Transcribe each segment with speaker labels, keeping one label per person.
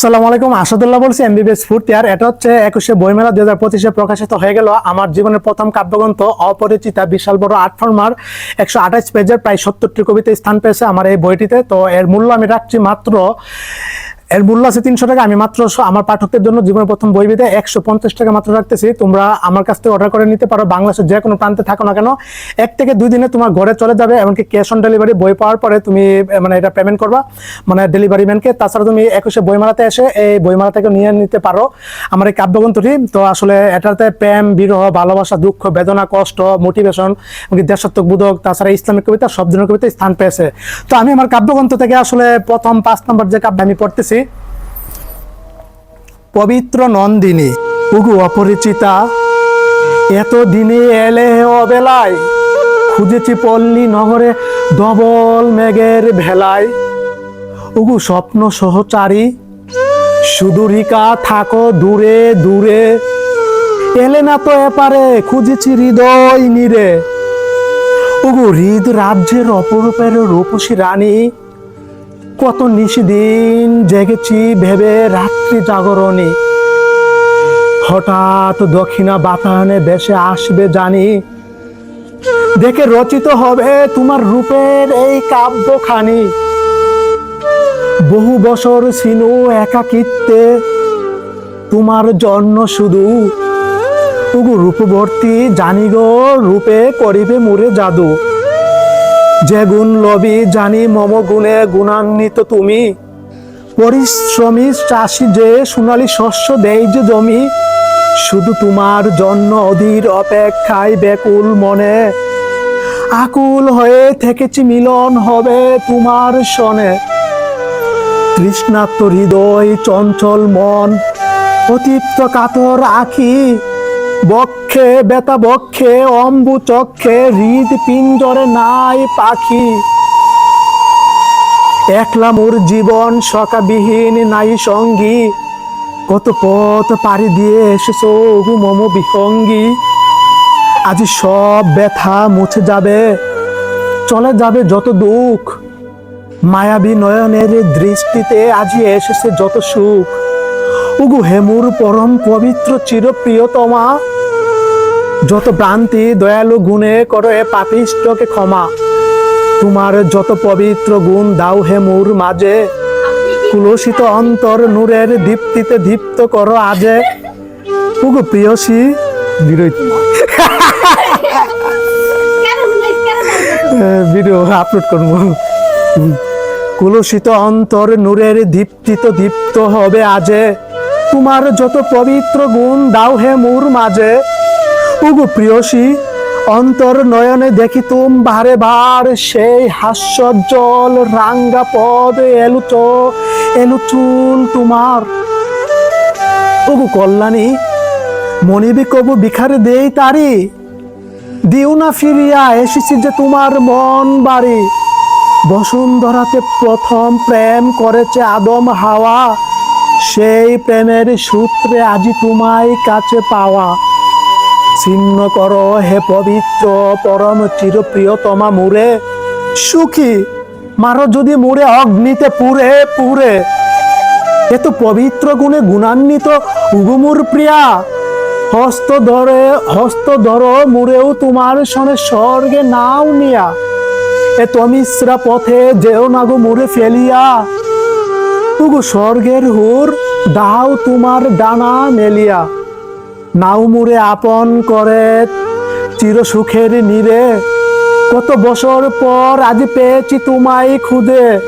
Speaker 1: আসসালামু আলাইকুম, আসাদুল্লাহ বলছি এমবিবিএস ফুড ইয়ার এটা হচ্ছে একুশে বইমেলা দুই হাজার পঁচিশে প্রকাশিত হয়ে গেল। আমার জীবনের প্রথম কাব্যগ্রন্থ, অপরিচিতা বিশাল বড় আর্ট ফর্মার একশো আঠাইশ পেজের প্রায় সত্তরটি কবিতা স্থান পেয়েছে আমার এই বইটিতে। তো এর মূল্য আমি রাখছি মাত্র এর মূল্য আছে তিনশো টাকা। আমি মাত্র আমার পাঠকদের জন্য জীবনের প্রথম বই বিদে একশো পঞ্চাশ টাকা মাত্র রাখতেছি। তোমরা আমার কাছ থেকে অর্ডার করে নিতে পারো। বাংলাদেশের যে কোনো প্রান্তে থাকো না কেন, এক থেকে দুই দিনে তোমার ঘরে চলে যাবে, এমনকি ক্যাশ অন ডেলিভারি বই পাওয়ার পরে তুমি মানে এটা পেমেন্ট করবা। মানে ডেলিভারি ম্যানকে তাছাড়া তুমি একুশে বইমেলাতে এসে এই বইমেলা থেকে নিয়ে নিতে পারো। আমার এই কাব্যগ্রন্থটি, তো আসলে এটাতে প্রেম, বিরহ, ভালোবাসা, দুঃখ, বেদনা, কষ্ট মোটিভেশন এমনকি দেশাত্মক বোধক, তাছাড়া ইসলামিক কবিতা, সব ধরনের কবিতা স্থান পেয়েছে। তো আমি আমার কাব্যগ্রন্থ থেকে আসলে প্রথম পাঁচ নম্বর যে কাব্য আমি পড়তেছি পবিত্র নন্দিনী, উগু অপরিচিতা এত দিনে এলে অবেলায়, খুঁজেছি পল্লী নগরে ডবল মেঘের ভেলায়। উগু স্বপ্ন সহচারী, সুদূরিকা থাকো দূরে দূরে, এলে না তো এপারে খুঁজেছি হৃদয় নিরে। উগু হৃদ রাজ্যের অপরূপের রূপসী রানী কত নিশিদিন জেগেছি ভেবে রাত্রি জাগরণে। হঠাৎ দক্ষিণা বাতায়নে বেশে আসবে জানি। দেখে রচিত হবে তোমার রূপের এই কাব্যখানি। বহু বছর সিনু একাকিত্বে, তোমার জন্য শুধু। তবু রূপবর্তী জানি গো, রূপে করিবে মুরে জাদু। যে গুণ লবি জানি মম গুণে গুণান্বিত তুমি। পরিশ্রমী চাষি যে সোনালি শস্য দেয় যে জমি, শুধু তোমার জন্য অধীর অপেক্ষায় বেকুল মনে। আকুল হয়ে থেকেছি মিলন হবে তোমার সনে তৃষ্ণাত্ম হৃদয় চঞ্চল মন, অতিপ্ত কাতর আখি, বক্ষে বেতা বক্ষে, অম্বু চক্ষে, হৃদ পিঞ্জরে নাই পাখি। একলা মোর জীবন সকাবিহীন নাই সঙ্গী। কত পথ পাড়ি দিয়ে এসেছ গু মম বিহঙ্গী। আজ সব ব্যথা মুছে যাবে, চলে যাবে যত দুঃখ। মায়াবী নয়নের দৃষ্টিতে আজি এসেছে যত সুখ। উগু হেমুর পরম পবিত্র চিরপ্রিয়তমা। যত ভ্রান্তি, দয়ালু গুণে করো এ পাপিষ্টকে ক্ষমা। তোমার যত পবিত্র গুণ, দাও হে মোর মাঝে। কুলসিত অন্তর নূরের দীপ্তিতে দীপ্ত করো আজে। উগু প্রিয়সী, বিরোধ ভিডিও আপলোড করব। কুলসিত অন্তর নূরের দীপ্তিত দীপ্ত হবে আজে। তোমার যত পবিত্র গুণ, দাও হে মোর মাঝে। উগু প্রিয়সী অন্তর নয়নে দেখি তুম বারে বার, সেই হাস্যজ্জ্বল রাঙ্গা পদ এলুচ এলু চুল তোমার। ওগু কল্যাণী, মনিবি কবু বিখারে দেই তারি, দিও না ফিরিয়া এসেছি যে তোমার মন বাড়ি। বসুন্ধরাতে প্রথম প্রেম করেছে আদম হাওয়া, সেই প্রেমের সূত্রে আজি তোমায় কাছে পাওয়া। ছিন্ন করো হে পবিত্র পরম চিরপ্রিয়তমা মুরে। সুখী, মারো যদি মুরে, অগ্নিতে পুরে পুরে। এত পবিত্র গুণে গুণান্বিত উগুমুর প্রিয়া। হস্ত ধরে, হস্ত ধরো মুরেও তোমার সনে স্বর্গে নাও নিয়া। এ তমিশ্রা পথে যেও না গো মুরে ফেলিয়া। উগু স্বর্গের হুর, দাও তোমার ডানা মেলিয়া। নাও মুরে আপন করে চির সুখের নিরে। কত বছর পর আজ পেয়েছি তোমায় খুদে।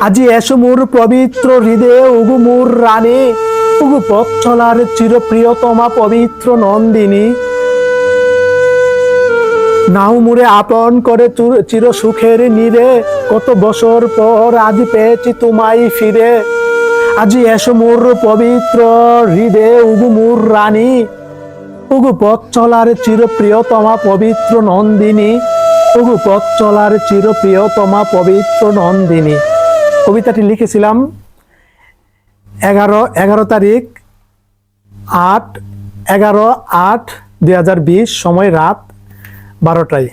Speaker 1: আজি এসো পবিত্র হৃদয়ে উগু মোর রানী। উগু পথ চলার চির প্রিয়তমা পবিত্র নন্দিনী। নাও মুরে আপন করে, চির সুখের নিরে। কত বছর পর আজ পেয়েছি তোমায় ফিরে। আজি এসো মোর পবিত্র হৃদে উগু মোর রানী। উগু পথ চলার চির প্রিয়তমা পবিত্র নন্দিনী। উগু পথ চলার চির প্রিয়তমা পবিত্র নন্দিনী। কবিতাটি লিখেছিলাম এগারো এগারো তারিখ আট, এগারো আট দুই সময় রাত বারোটায়।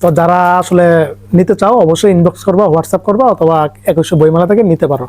Speaker 1: তো যারা আসলে নিতে চাও, অবশ্যই ইনবক্স করবা হোয়াটসঅ্যাপ করবা অথবা একুশে বইমেলা থেকে নিতে পারো।